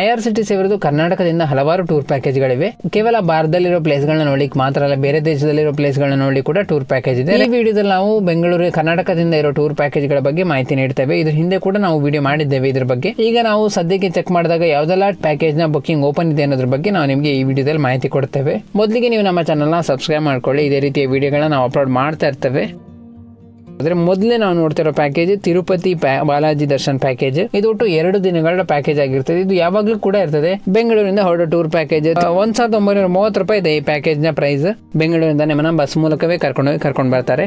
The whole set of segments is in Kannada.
ಐ ಆರ್ ಸಿ ಟಿ ಕರ್ನಾಟಕದಿಂದ ಹಲವಾರು ಟೂರ್ ಪ್ಯಾಕೇಜ್ಗಳಿವೆ. ಕೇವಲ ಭಾರತದಲ್ಲಿರೋ ಪ್ಲೇಸ್ಗಳನ್ನ ನೋಡ್ಲಿಕ್ಕೆ ಮಾತ್ರ ಅಲ್ಲ, ಬೇರೆ ದೇಶದಲ್ಲಿರೋ ಪ್ಲೇಸ್ಗಳನ್ನ ನೋಡಿ ಕೂಡ ಟೂರ್ ಪ್ಯಾಕೇಜ್ ಇದೆ. ಈ ವಿಡಿಯೋದಲ್ಲಿ ನಾವು ಬೆಂಗಳೂರು, ಕರ್ನಾಟಕದಿಂದ ಇರೋ ಟೂರ್ ಪ್ಯಾಕೇಜ್ಗಳ ಬಗ್ಗೆ ಮಾಹಿತಿ ನೀಡ್ತೇವೆ. ಇದ್ರ ಹಿಂದೆ ಕೂಡ ನಾವು ವಿಡಿಯೋ ಮಾಡಿದ್ದೇವೆ ಇದ್ರ ಬಗ್ಗೆ. ಈಗ ನಾವು ಸದ್ಯಕ್ಕೆ ಚೆಕ್ ಮಾಡಿದಾಗ ಯಾವ್ದೆಲ್ಲ ಪ್ಯಾಕೇಜ್ನ ಬುಕಿಂಗ್ ಓಪನ್ ಇದೆ ಅನ್ನೋದ್ರ ಬಗ್ಗೆ ನಾವು ನಿಮಗೆ ಈ ವಿಡಿಯೋದಲ್ಲಿ ಮಾಹಿತಿ ಕೊಡ್ತೇವೆ. ಮೊದಲಿಗೆ ನೀವು ನಮ್ಮ ಚಾನಲ್ನ ಸಬ್ಸ್ಕ್ರೈಬ್ ಮಾಡ್ಕೊಳ್ಳಿ. ಇದೇ ರೀತಿಯ ವಿಡಿಯೋಗಳನ್ನ ನಾವು ಅಪ್ಲೋಡ್ ಮಾಡ್ತಾ ಇರ್ತೇವೆ. ಅಂದ್ರೆ ಮೊದಲೇ ನಾವು ನೋಡ್ತಿರೋ ಪ್ಯಾಕೇಜ್ ತಿರುಪತಿ ಬಾಲಾಜಿ ದರ್ಶನ್ ಪ್ಯಾಕೇಜ್ ಇದು ಒಟ್ಟು ಎರಡು ದಿನಗಳ ಪ್ಯಾಕೇಜ್ ಆಗಿರ್ತದೆ. ಇದು ಯಾವಾಗಲೂ ಕೂಡ ಇರ್ತದೆ. ಬೆಂಗಳೂರಿಂದ ಹೊರಡೋ ಟೂರ್ ಪ್ಯಾಕೇಜ್ ಒಂದ್ ಸಾವಿರದ ಒಂಬೈನೂರ ಮೂವತ್ತು ರೂಪಾಯಿ ಇದೆ ಈ ಪ್ಯಾಕೇಜ್ನ ಪ್ರೈಸ್ ಬೆಂಗಳೂರಿಂದ ನಿಮ್ಮನ್ನ ಬಸ್ ಮೂಲಕವೇ ಕರ್ಕೊಂಡೋಗಿ ಕರ್ಕೊಂಡು ಬರ್ತಾರೆ.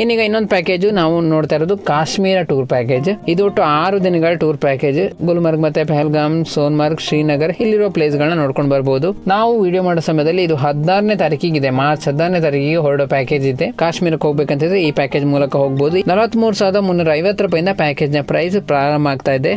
ಇನ್ನೀಗ ಇನ್ನೊಂದು ಪ್ಯಾಕೇಜ್ ನಾವು ನೋಡ್ತಾ ಇರೋದು ಕಾಶ್ಮೀರ ಟೂರ್ ಪ್ಯಾಕೇಜ್ ಇದು ಒಟ್ಟು ಆರು ದಿನಗಳ ಟೂರ್ ಪ್ಯಾಕೇಜ್ ಗುಲ್ಮರ್ಗ್ ಮತ್ತೆ ಪಹಲ್ಗಾಮ್, ಸೋನ್ಮರ್ಗ್, ಶ್ರೀನಗರ್ ಇಲ್ಲಿರೋ ಪ್ಲೇಸ್ಗಳನ್ನ ನೋಡ್ಕೊಂಡು ಬರ್ಬೋದು. ನಾವು ವಿಡಿಯೋ ಮಾಡೋ ಸಮಯದಲ್ಲಿ ಇದು ಹದಿನಾರನೇ ತಾರೀಕಿಗಿದೆ. ಮಾರ್ಚ್ ಹದಿನಾರನೇ ತಾರೀಕಿಗೆ ಹೊರಡೋ ಪ್ಯಾಕೇಜ್ ಇದೆ. ಕಾಶ್ಮೀರಕ್ಕೆ ಹೋಗ್ಬೇಕಂತಿದ್ರೆ ಈ ಪ್ಯಾಕೇಜ್ ಮೂಲಕ ಹೋಗ್ಬೋದು. ನಲವತ್ಮೂರು ಸಾವಿರದ ಮುನ್ನೂರ ಐವತ್ತು ರೂಪಾಯಿಂದ ಪ್ಯಾಕೇಜ್ನ ಪ್ರೈಸ್ ಪ್ರಾರಂಭ ಆಗ್ತಾ ಇದೆ.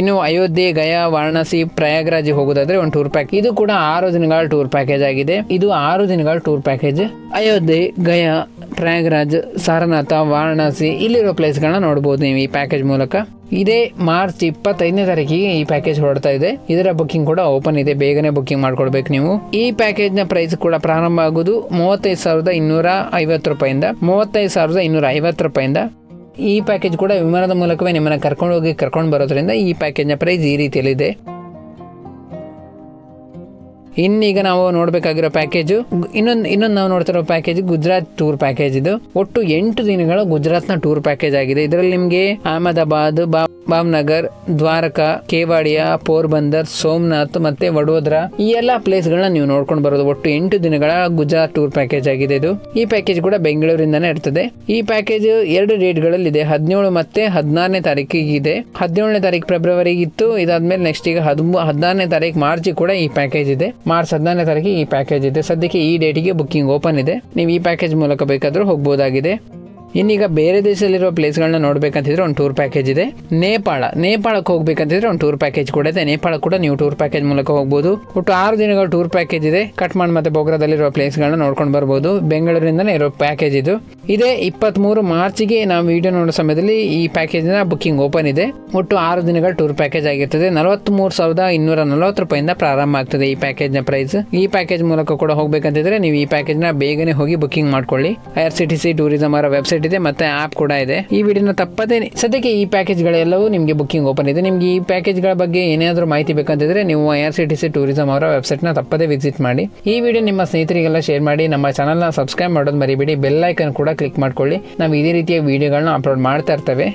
ಇನ್ನು ಅಯೋಧ್ಯೆ, ಗಯಾ, ವಾರಣಾಸಿ, ಪ್ರಯಾಗ್ರಾಜ್ ಹೋಗೋದಾದ್ರೆ ಒಂದು ಟೂರ್ ಪ್ಯಾಕ್ ಇದು ಕೂಡ ಆರು ದಿನಗಳ ಟೂರ್ ಪ್ಯಾಕೇಜ್ ಆಗಿದೆ. ಇದು ಆರು ದಿನಗಳ ಟೂರ್ ಪ್ಯಾಕೇಜ್ ಅಯೋಧ್ಯೆ, ಗಯಾ, ಪ್ರಯಾಗ್ರಾಜ್, ಸಾರನಾಥ, ವಾರಣಾಸಿ ಇಲ್ಲಿರೋ ಪ್ಲೇಸ್ಗಳನ್ನ ನೋಡಬಹುದು ನೀವು ಈ ಪ್ಯಾಕೇಜ್ ಮೂಲಕ. ಇದೇ ಮಾರ್ಚ್ ಇಪ್ಪತ್ತೈದನೇ ತಾರೀಕಿಗೆ ಈ ಪ್ಯಾಕೇಜ್ ಹೊರಡ್ತಾ ಇದೆ. ಇದರ ಬುಕಿಂಗ್ ಕೂಡ ಓಪನ್ ಇದೆ. ಬೇಗನೆ ಬುಕ್ಕಿಂಗ್ ಮಾಡ್ಕೊಳ್ಬೇಕು ನೀವು. ಈ ಪ್ಯಾಕೇಜ್ನ ಪ್ರೈಸ್ ಕೂಡ ಪ್ರಾರಂಭ ಆಗೋದು ಮೂವತ್ತೈದು ಸಾವಿರದ ಇನ್ನೂರ ಐವತ್ತು ರೂಪಾಯಿಂದ, ಮೂವತ್ತೈದು ಸಾವಿರದ ಇನ್ನೂರ ಐವತ್ತು ರೂಪಾಯಿಂದ. ಈ ಪ್ಯಾಕೇಜ್ ಕೂಡ ವಿಮಾನದ ಮೂಲಕವೇ ನಿಮ್ಮನ್ನು ಕರ್ಕೊಂಡು ಹೋಗಿ ಕರ್ಕೊಂಡು ಬರೋದ್ರಿಂದ ಈ ಪ್ಯಾಕೇಜ್ನ ಪ್ರೈಸ್ ಈ ರೀತಿಯಲ್ಲಿದೆ. ಇನ್ನೀಗ ನಾವು ನೋಡಬೇಕಾಗಿರೋ ಪ್ಯಾಕೇಜು ಇನ್ನೊಂದು ಇನ್ನೊಂದು ನಾವು ನೋಡ್ತಿರೋ ಪ್ಯಾಕೇಜ್ ಗುಜರಾತ್ ಟೂರ್ ಪ್ಯಾಕೇಜ್ ಇದು. ಒಟ್ಟು ಎಂಟು ದಿನಗಳ ಗುಜರಾತ್ನ ಟೂರ್ ಪ್ಯಾಕೇಜ್ ಆಗಿದೆ. ಇದರಲ್ಲಿ ನಿಮಗೆ ಅಹಮದಾಬಾದ್, ಬಾ ಭಾವ್ನಗರ್ ದ್ವಾರಕಾ, ಕೇವಾಡಿಯಾ, ಪೋರ್ಬಂದರ್, ಸೋಮನಾಥ್ ಮತ್ತೆ ವಡೋದರಾ ಈ ಎಲ್ಲ ಪ್ಲೇಸ್ಗಳನ್ನ ನೀವು ನೋಡ್ಕೊಂಡು ಬರೋದು ಒಟ್ಟು ಎಂಟು ದಿನಗಳ ಗುಜರಾತ್ ಟೂರ್ ಪ್ಯಾಕೇಜ್ ಆಗಿದೆ ಇದು. ಈ ಪ್ಯಾಕೇಜ್ ಕೂಡ ಬೆಂಗಳೂರಿಂದಾನೇ ಇರ್ತದೆ. ಈ ಪ್ಯಾಕೇಜ್ ಎರಡು ಡೇಟ್ಗಳಲ್ಲಿ ಇದೆ ಹದಿನೇಳು ಮತ್ತೆ ಹದಿನಾರನೇ ತಾರೀಕಿಗೆ ಇದೆ. ಹದಿನೇಳನೇ ತಾರೀಕು ಫೆಬ್ರವರಿಗೆ ಇತ್ತು. ಇದಾದ್ಮೇಲೆ ನೆಕ್ಸ್ಟ್ ಈಗ ಹದಿಮೂ ಹದಿನಾರನೇ ತಾರೀಕು ಮಾರ್ಚ್ ಕೂಡ ಈ ಪ್ಯಾಕೇಜ್ ಇದೆ. ಮಾರ್ಚ್ ಹದಿನಾರನೇ ತಾರೀಕಿಗೆ ಈ ಪ್ಯಾಕೇಜ್ ಇದೆ. ಸದ್ಯಕ್ಕೆ ಈ ಡೇಟಿಗೆ ಬುಕಿಂಗ್ ಓಪನ್ ಇದೆ. ನೀವು ಈ ಪ್ಯಾಕೇಜ್ ಮೂಲಕ ಬೇಕಾದರೂ ಹೋಗ್ಬೋದಾಗಿದೆ. ಇನ್ನೀಗ ಬೇರೆ ದೇಶದಲ್ಲಿರೋ ಪ್ಲೇಸ್ಗಳನ್ನ ನೋಡ್ಬೇಕಂತಿದ್ರೆ ಒಂದು ಟೂರ್ ಪ್ಯಾಕೇಜ್ ಇದೆ. ನೇಪಾಳ, ನೇಪಾಳಕ್ಕೆ ಹೋಗ್ಬೇಕಂತಿದ್ರೆ ಒಂದು ಟೂರ್ ಪ್ಯಾಕೇಜ್ ಕೂಡ ಇದೆ. ನೇಪಾಳ ಕೂಡ ನೀವು ಟೂರ್ ಪ್ಯಾಕೇಜ್ ಮೂಲಕ ಹೋಗ್ಬೋದು. ಒಟ್ಟು ಆರು ದಿನಗಳ ಟೂರ್ ಪ್ಯಾಕೇಜ್ ಇದೆ. ಕಟ್ಮಾಂಡ್ ಮತ್ತೆ ಬೋಗ್ರಾದಲ್ಲಿರೋ ಪ್ಲೇಸ್ಗಳನ್ನ ನೋಡ್ಕೊಂಡು ಬರ್ಬೋದು. ಬೆಂಗಳೂರಿಂದನೇ ಇರೋ ಪ್ಯಾಕೇಜ್ ಇದು. ಇದೆ ಇದೇ ಮಾರ್ಚ್ ಮಾರ್ಚ್ಗೆ ನಾವು ವಿಡಿಯೋ ನೋಡೋ ಸಮಯದಲ್ಲಿ ಈ ಪ್ಯಾಕೇಜ್ನ ಬುಕಿಂಗ್ ಓಪನ್ ಇದೆ. ಒಟ್ಟು ಆರು ದಿನಗಳ ಟೂರ್ ಪ್ಯಾಕೇಜ್ ಆಗಿರ್ತದೆ. ನಲವತ್ತ್ಮೂರು ಸಾವಿರದ ಇನ್ನೂರ ನಲವತ್ತು ರೂಪಾಯಿಂದ ಪ್ರಾರಂಭ ಆಗ್ತದೆ ಈ ಪ್ಯಾಕೇಜ್ನ ಪ್ರೈಸ್. ಈ ಪ್ಯಾಕೇಜ್ ಮೂಲಕ ಕೂಡ ಹೋಗ್ಬೇಕಂತಿದ್ರೆ ನೀವು ಈ ಪ್ಯಾಕೇಜ್ನ ಬೇಗನೆ ಹೋಗಿ ಬುಕಿಂಗ್ ಮಾಡ್ಕೊಳ್ಳಿ. I R C T C tourism ಅವರ ವೆಬ್ಸೈಟ್ ಇದೆ ಮತ್ತೆ ಆಪ್ ಕೂಡ ಇದೆ. ಈ ವಿಡಿಯೋನ ತಪ್ಪದೇ ಸದ್ಯಕ್ಕೆ ಈ ಪ್ಯಾಕೇಜ್ಗಳೆಲ್ಲವೂ ನಿಮಗೆ ಬುಕಿಂಗ್ ಓಪನ್ ಇದೆ. ನಿಮಗೆ ಈ ಪ್ಯಾಕೇಜ್ಗಳ ಬಗ್ಗೆ ಏನಾದರೂ ಮಾಹಿತಿ ಬೇಕಂತಿದ್ರೆ ನೀವು I R C T C tourism ಅವರ ವೆಬ್ಸೈಟ್ನ ತಪ್ಪದೇ ವಿಸಿಟ್ ಮಾಡಿ. ಈ ವಿಡಿಯೋ ನಿಮ್ಮ ಸ್ನೇಹಿತರಿಗೆಲ್ಲ ಶೇರ್ ಮಾಡಿ, ನಮ್ಮ ಚಾನಲ್ನ ಸಬ್ಸ್ಕ್ರೈಬ್ ಮಾಡೋದು ಮರಿಬೇಡಿ ಬೆಲ್ ಐಕನ್ ಕೂಡ ಕ್ಲಿಕ್ ಮಾಡ್ಕೊಳ್ಳಿ. ನಾವು ಇದೇ ರೀತಿಯ ವಿಡಿಯೋಗಳನ್ನ ಅಪ್ಲೋಡ್ ಮಾಡ್ತಾ ಇರ್ತೇವೆ.